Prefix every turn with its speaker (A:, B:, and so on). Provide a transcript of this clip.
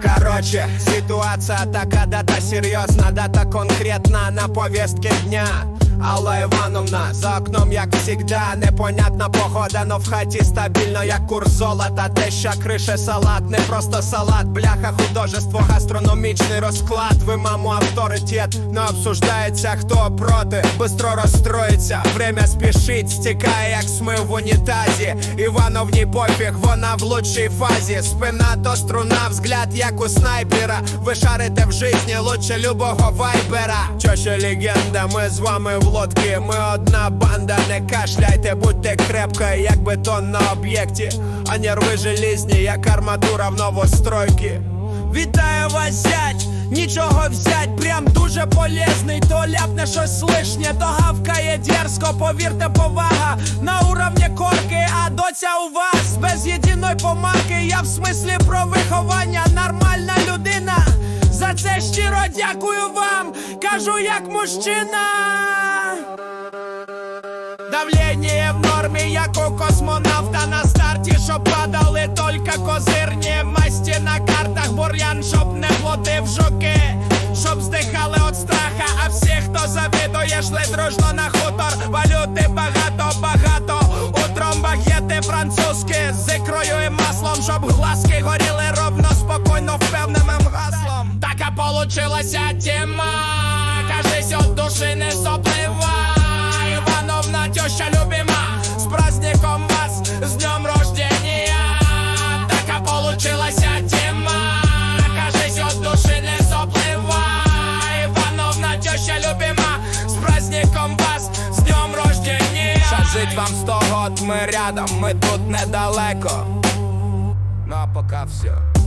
A: Короче, ситуация такая да-да серьезна, да-да на повестке дня. Алла Івановна, за окном, як всегда, непонятна погода, но в хаті стабільно, як курс золота, теща крише салат, не просто салат, бляха, художество, гастрономічний розклад. Ви, мамо, авторитет, не обсуждається, хто проти, бистро розстроїться. Время спішить, стікає, як смив в унітазі. Івановні пофіг, вона в лучшій фазі. Спина то струна, взгляд, як у снайпера. Ви шарите в житті лучше любого вайбера. Чоще легенда, ми з вами в лодці. Ми одна банда, не кашляйте, будьте крепко, як бетон на об'єкті. А нерви желізні, як арматура в новостройки. Вітаю вас, зять! Нічого взять, прям дуже полезний. То ляпне щось лишнє, то гавкає дерзко, повірте, повага на уровні корки, а доця у вас без єдиної помарки. Я в смислі про виховання, вам, кажу як мужчина. Давлення в нормі, як у космонавта на старті, щоб падали тільки козирні. Масті на картах, бур'ян, щоб не плодив жуки, щоб здихали від страха, а всі, хто завідує, шли дружно на хутор, валюти багато, багато, утром багети французькі з ікрою і маслом, щоб глазки горіли ровно, спокійно, впевненим гаслом. Така получилася тема, праздником вас, з днем рождения Шажить вам сто год, ми рядом, ми тут недалеко. Ну а пока все